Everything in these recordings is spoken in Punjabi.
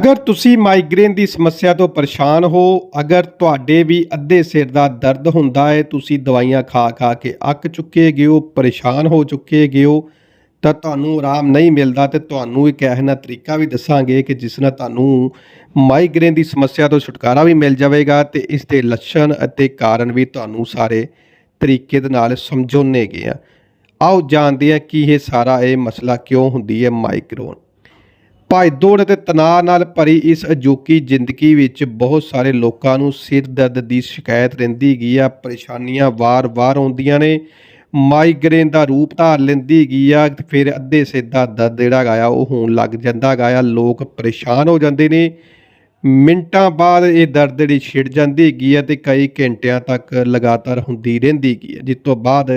ਅਗਰ ਤੁਸੀਂ ਮਾਈਗ੍ਰੇਨ ਦੀ ਸਮੱਸਿਆ ਤੋਂ ਪਰੇਸ਼ਾਨ ਹੋ, ਅਗਰ ਤੁਹਾਡੇ ਵੀ ਅੱਧੇ ਸਿਰ ਦਾ ਦਰਦ ਹੁੰਦਾ ਹੈ, ਤੁਸੀਂ ਦਵਾਈਆਂ ਖਾ ਖਾ ਕੇ ਅੱਕ ਚੁੱਕੇ ਗਏ ਹੋ ਪਰੇਸ਼ਾਨ ਹੋ ਚੁੱਕੇ ਗਏ ਹੋ ਤਾਂ ਤੁਹਾਨੂੰ ਆਰਾਮ ਨਹੀਂ ਮਿਲਦਾ ਤੇ ਤੁਹਾਨੂੰ ਇੱਕ ਇਹੋ ਜਿਹਾ ਤਰੀਕਾ ਵੀ ਦੱਸਾਂਗੇ ਕਿ ਜਿਸ ਨਾਲ ਤੁਹਾਨੂੰ ਮਾਈਗ੍ਰੇਨ ਦੀ ਸਮੱਸਿਆ ਤੋਂ ਛੁਟਕਾਰਾ ਵੀ ਮਿਲ ਜਾਵੇਗਾ ਤੇ ਇਸ ਦੇ ਲੱਛਣ ਅਤੇ ਕਾਰਨ ਵੀ ਤੁਹਾਨੂੰ ਸਾਰੇ ਤਰੀਕੇ ਦੇ ਨਾਲ ਸਮਝਾਉਣੇ ਗਏ ਆ। ਆਓ ਜਾਣਦੇ ਹਾਂ ਕਿ ਇਹ ਸਾਰਾ ਇਹ ਮਸਲਾ ਕਿਉਂ ਹੁੰਦੀ ਹੈ ਮਾਈਗ੍ਰੇਨ ਭਾਈ ਦੌੜ ਅਤੇ ਤਣਾਅ ਨਾਲ ਭਰੀ ਇਸ ਅਜੋਕੀ ਜ਼ਿੰਦਗੀ ਵਿੱਚ ਬਹੁਤ ਸਾਰੇ ਲੋਕਾਂ ਨੂੰ ਸਿਰ ਦਰਦ ਦੀ ਸ਼ਿਕਾਇਤ ਰਹਿੰਦੀ ਗਈ ਆ, ਪਰੇਸ਼ਾਨੀਆਂ ਵਾਰ-ਵਾਰ ਆਉਂਦੀਆਂ ਨੇ, ਮਾਈਗ੍ਰੇਨ ਦਾ ਰੂਪ ਧਾਰ ਲੈਂਦੀ ਗਈ ਆ, ਫਿਰ ਅੱਧੇ ਸਿੱਧਾ ਦਰਦ ਜਿਹੜਾ ਗਾ ਆ, ਉਹ ਹੋਣ ਲੱਗ ਜਾਂਦਾ ਗਾ ਆ, ਲੋਕ ਪਰੇਸ਼ਾਨ ਹੋ ਜਾਂਦੇ ਨੇ। ਮਿੰਟਾਂ ਬਾਅਦ ਇਹ ਦਰਦ ਜਿਹੜੀ ਛਿੜ ਜਾਂਦੀ ਗਈ ਆ ਤੇ ਕਈ ਘੰਟਿਆਂ ਤੱਕ ਲਗਾਤਾਰ ਹੁੰਦੀ ਰਹਿੰਦੀ ਗਈ ਆ, ਜਿਸ ਤੋਂ ਬਾਅਦ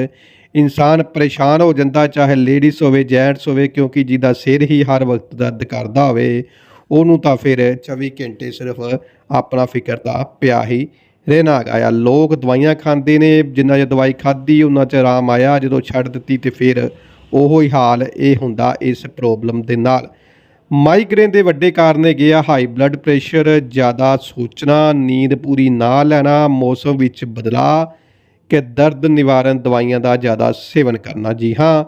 ਇਨਸਾਨ ਪਰੇਸ਼ਾਨ ਹੋ ਜਾਂਦਾ, ਚਾਹੇ ਲੇਡੀਜ਼ ਹੋਵੇ ਜੈਂਟਸ ਹੋਵੇ, ਕਿਉਂਕਿ ਜਿਹਦਾ ਸਿਰ ਹੀ ਹਰ ਵਕਤ ਦਰਦ ਕਰਦਾ ਹੋਵੇ, ਉਹਨੂੰ ਤਾਂ ਫਿਰ 24 ਘੰਟੇ ਸਿਰਫ ਆਪਣਾ ਫਿਕਰ ਤਾਂ ਪਿਆ ਹੀ ਰਹਿਣਾ ਹੈਗਾ ਆ। ਲੋਕ ਦਵਾਈਆਂ ਖਾਂਦੇ ਨੇ, ਜਿੰਨਾ ਚਿਰ ਦਵਾਈ ਖਾਧੀ, ਉਹਨਾਂ ਚ ਆਰਾਮ ਆਇਆ, ਜਦੋਂ ਛੱਡ ਦਿੱਤੀ ਤੇ ਫਿਰ ਉਹੋ ਹੀ ਹਾਲ ਇਹ ਹੁੰਦਾ ਇਸ ਪ੍ਰੋਬਲਮ ਦੇ ਨਾਲ। ਮਾਈਗ੍ਰੇਨ ਦੇ ਵੱਡੇ ਕਾਰਨ ਹੈਗੇ ਆ ਹਾਈ ਬਲੱਡ ਪ੍ਰੈਸ਼ਰ ਜ਼ਿਆਦਾ ਸੋਚਣਾ, ਨੀਂਦ ਪੂਰੀ ਨਾ ਲੈਣਾ, ਮੌਸਮ ਵਿੱਚ ਬਦਲਾਅ ਕਿ ਦਰਦ ਨਿਵਾਰਨ ਦਵਾਈਆਂ ਦਾ ਜ਼ਿਆਦਾ ਸੇਵਨ ਕਰਨਾ। ਜੀ ਹਾਂ,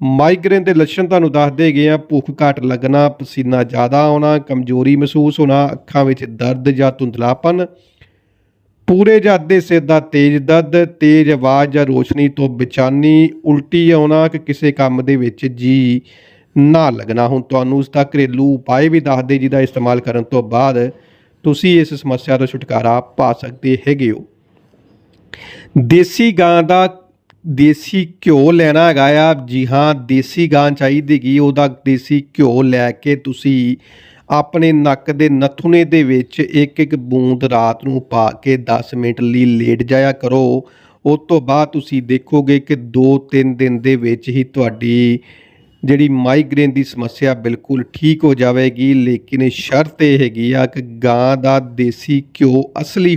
ਮਾਈਗ੍ਰੇਨ ਦੇ ਲੱਛਣ ਤੁਹਾਨੂੰ ਦੱਸਦੇ ਗਏ ਆ, ਭੁੱਖ ਘੱਟ ਲੱਗਣਾ, ਪਸੀਨਾ ਜ਼ਿਆਦਾ ਆਉਣਾ, ਕਮਜ਼ੋਰੀ ਮਹਿਸੂਸ ਹੋਣਾ, ਅੱਖਾਂ ਵਿੱਚ ਦਰਦ ਜਾਂ ਧੁੰਦਲਾਪਨ, ਪੂਰੇ ਜਾਂ ਅੱਧੇ ਸਿਰ ਦਾ ਤੇਜ਼ ਦਰਦ, ਤੇਜ਼ ਆਵਾਜ਼ ਜਾਂ ਰੋਸ਼ਨੀ ਤੋਂ ਬੇਚੈਨੀ, ਉਲਟੀ ਆਉਣਾ, ਕਿ ਕਿਸੇ ਕੰਮ ਦੇ ਵਿੱਚ ਜੀ ਨਾ ਲੱਗਣਾ। ਹੁਣ ਤੁਹਾਨੂੰ ਉਸ ਦਾ ਘਰੇਲੂ ਉਪਾਅ ਵੀ ਦੱਸਦੇ ਜਿਹਦਾ ਇਸਤੇਮਾਲ ਕਰਨ ਤੋਂ ਬਾਅਦ ਤੁਸੀਂ ਇਸ ਸਮੱਸਿਆ ਤੋਂ ਛੁਟਕਾਰਾ ਪਾ ਸਕਦੇ ਹੈਗੇ ਹੋ। ਦੇਸੀ ਗਾਂ ਦਾ ਦੇਸੀ ਘਿਓ ਲੈਣਾ ਹੈਗਾ ਆ। ਜੀ ਹਾਂ, ਦੇਸੀ ਗਾਂ ਚਾਹੀਦੀ ਉਹਦਾ ਦੇਸੀ ਘਿਓ ਲੈ ਕੇ ਤੁਸੀਂ ਆਪਣੇ ਨੱਕ ਦੇ ਨਥੁਨੇ ਦੇ ਵਿੱਚ ਇੱਕ ਇੱਕ ਬੂੰਦ ਰਾਤ ਨੂੰ ਪਾ ਕੇ 10 ਮਿੰਟ ਲਈ ਲੇਟ ਜਾਇਆ ਕਰੋ। ਉਸ ਤੋਂ ਬਾਅਦ ਤੁਸੀਂ ਦੇਖੋਗੇ ਕਿ 2-3 ਦਿਨ ਦੇ ਵਿੱਚ ਹੀ ਤੁਹਾਡੀ ਜਿਹੜੀ ਮਾਈਗ੍ਰੇਨ ਦੀ ਸਮੱਸਿਆ ਬਿਲਕੁਲ ਠੀਕ ਹੋ ਜਾਵੇਗੀ। ਲੇਕਿਨ ਸ਼ਰਤ ਇਹ ਹੈਗੀ ਆ ਕਿ ਗਾਂ ਦਾ ਦੇਸੀ ਘਿਓ ਅਸਲੀ